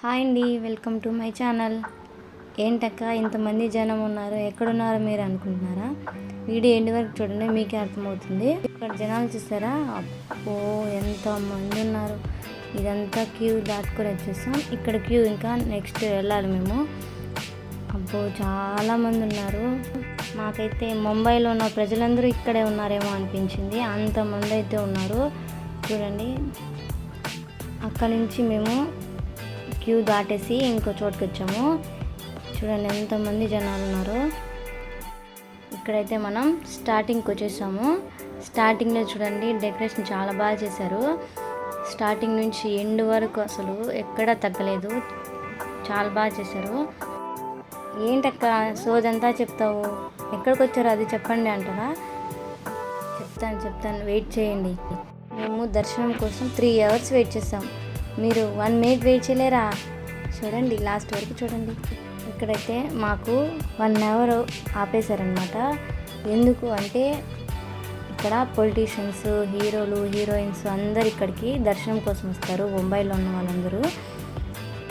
Hi అండి welcome to my channel. ఏంటక్క ఇంతమంది జనం ఉన్నారు ఎక్కడున్నారు మీరు అనుకుంటున్నారా? వీడియో ఎండి వరకు చూడండి మీకే అర్థమవుతుంది. ఇక్కడ జనాలు చూస్తారా? అబ్బో ఎంతమంది ఉన్నారు. ఇదంతా క్యూ దాటుకొని వచ్చేసాం. ఇక్కడ క్యూ ఇంకా నెక్స్ట్ వెళ్ళాలి మేము. అబ్బో చాలామంది ఉన్నారు. మాకైతే ముంబైలో ఉన్న ప్రజలందరూ ఇక్కడే ఉన్నారేమో అనిపించింది. అంతమంది అయితే ఉన్నారు. చూడండి. అక్కడి నుంచి మేము క్యూ దాటేసి ఇంకో చోటుకి వచ్చాము. చూడండి ఎంతమంది జనాలు ఉన్నారు. ఇక్కడైతే మనం స్టార్టింగ్కి వచ్చేసాము. స్టార్టింగ్లో చూడండి డెకరేషన్ చాలా బాగా చేశారు. స్టార్టింగ్ నుంచి ఎండ్ వరకు అసలు ఎక్కడా తగ్గలేదు. చాలా బాగా చేశారు. ఏంటక్క సోదంతా చెప్తావు? ఎక్కడికి వచ్చారో అది చెప్పండి అంటారా? చెప్తాను చెప్తాను. వెయిట్ చేయండి. మేము దర్శనం కోసం త్రీ అవర్స్ వెయిట్ చేస్తాం మీరు వన్ మినిట్ వెయిట్ చేయలేరా? చూడండి లాస్ట్ వరకు చూడండి. ఇక్కడైతే మాకు వన్ అవర్ ఆపేశారనమాట ఎందుకు అంటే ఇక్కడ పొలిటీషియన్స్ హీరోలు హీరోయిన్స్ అందరు ఇక్కడికి దర్శనం కోసం వస్తారు ముంబైలో ఉన్న వాళ్ళందరూ.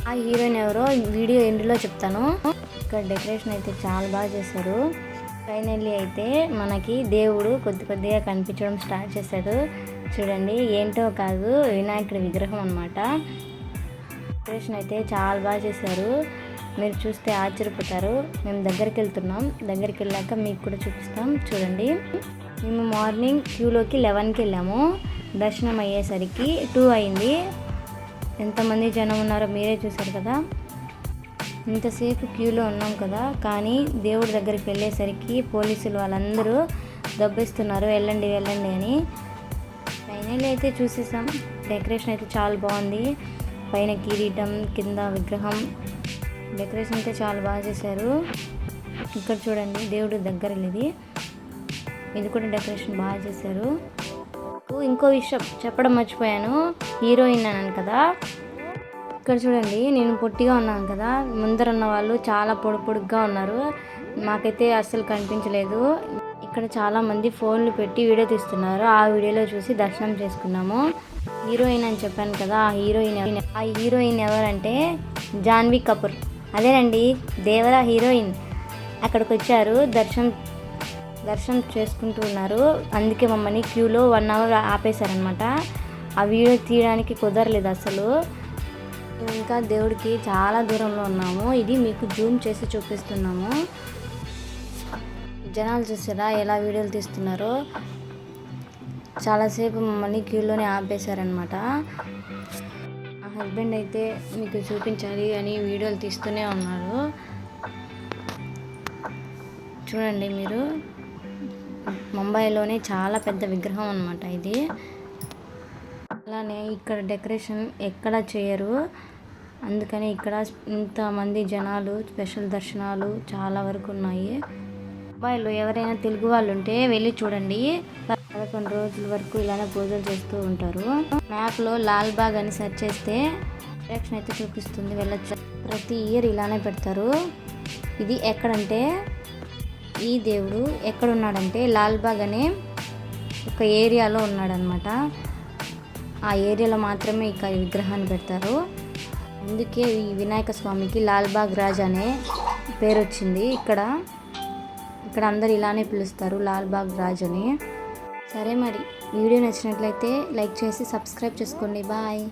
ఆ హీరోయిన్ ఎవరో వీడియో ఎండ్లో చెప్తాను. ఇక్కడ డెకరేషన్ అయితే చాలా బాగా చేశారు. ఫైనల్లీ అయితే మనకి దేవుడు కొద్ది కొద్దిగా కనిపించడం స్టార్ట్ చేశాడు. చూడండి ఏంటో కాదు వినాయకుడి విగ్రహం అనమాట డెకరేషన్ అయితే చాలా బాగా చేశారు. మీరు చూస్తే ఆశ్చర్యపోతారు. మేము దగ్గరికి వెళ్తున్నాం. దగ్గరికి వెళ్ళాక మీకు కూడా చూపిస్తాం. చూడండి. మేము మార్నింగ్ క్యూలోకి లెవెన్కి వెళ్ళాము. దర్శనం అయ్యేసరికి టూ అయింది. ఎంతమంది జనం ఉన్నారో మీరే చూసారు కదా. ఇంతసేపు క్యూలో ఉన్నాం కదా కానీ దేవుడి దగ్గరికి వెళ్ళేసరికి పోలీసులు వాళ్ళందరూ దబ్బిస్తున్నారు. వెళ్ళండి వెళ్ళండి అని. ఫైనల్ అయితే చూసేసాం. డెకరేషన్ అయితే చాలా బాగుంది. పైన కిరీటం కింద విగ్రహం. డెకరేషన్ అయితే చాలా బాగా చేశారు. ఇక్కడ చూడండి దేవుడి దగ్గర ఇది ఇది కూడా డెకరేషన్ బాగా చేశారు. ఇంకో విషయం చెప్పడం మర్చిపోయాను. హీరోయిన్ అన్నాను కదా. ఇక్కడ చూడండి నేను పొట్టిగా ఉన్నాను కదా. ముందర ఉన్న వాళ్ళు చాలా పొడి పొడుగ్గా ఉన్నారు. మాకైతే అస్సలు కనిపించలేదు. ఇక్కడ చాలామంది ఫోన్లు పెట్టి వీడియో తీస్తున్నారు. ఆ వీడియోలో చూసి దర్శనం చేసుకున్నాము. హీరోయిన్ అని చెప్పాను కదా ఆ హీరోయిన్ ఆ హీరోయిన్ ఎవరంటే జాన్వీ కపూర్. అదేనండి దేవరా హీరోయిన్. అక్కడికి వచ్చారు దర్శనం దర్శనం చేసుకుంటూ ఉన్నారు. అందుకే మమ్మల్ని క్యూలో వన్ అవర్ ఆపేశారనమాట ఆ వీడియో తీయడానికి కుదరలేదు అసలు ఇంకా దేవుడికి చాలా దూరంలో ఉన్నాము. ఇది మీకు జూమ్ చేసి చూపిస్తున్నాము. జనాలు చూసారా? ఎలా వీడియోలు తీస్తున్నారో? చాలాసేపు మమ్మల్ని క్యూలోనే ఆపేశారనమాట ఆ హస్బెండ్ అయితే మీకు చూపించాలి అని వీడియోలు తీస్తూనే ఉన్నారు. చూడండి మీరు. ముంబైలోనే చాలా పెద్ద విగ్రహం అనమాట ఇది. అలానే ఇక్కడ డెకరేషన్ ఎక్కడ చేయరు. అందుకని ఇక్కడ ఇంతమంది జనాలు స్పెషల్ దర్శనాలు చాలా వరకు ఉన్నాయి. అబ్బాయిలు ఎవరైనా తెలుగు వాళ్ళు ఉంటే వెళ్ళి చూడండి. పదకొండు రోజుల వరకు ఇలానే పూజలు చేస్తూ ఉంటారు. మ్యాప్లో లాల్ బాగ్ అని సెర్చ్ చేస్తే డైరెక్షన్ అయితే చూపిస్తుంది. వెళ్ళొచ్చు. ప్రతి ఇయర్ ఇలానే పెడతారు. ఇది ఎక్కడంటే ఈ దేవుడు ఎక్కడ ఉన్నాడంటే లాల్బాగ్ అనే ఒక ఏరియాలో ఉన్నాడనమాట. ఆ ఏరియాలో మాత్రమే ఇక విగ్రహాన్ని పెడతారు. అందుకే ఈ వినాయక స్వామికి లాల్బాగ్ రాజ్ అనే పేరు వచ్చింది. ఇక్కడ ఇక్కడ అందరు ఇలానే పిలుస్తారు లాల్బాగ్ రాజ్ అని. సరే మరి వీడియో నచ్చినట్లయితే లైక్ చేసి సబ్స్క్రైబ్ చేసుకోండి. బాయ్.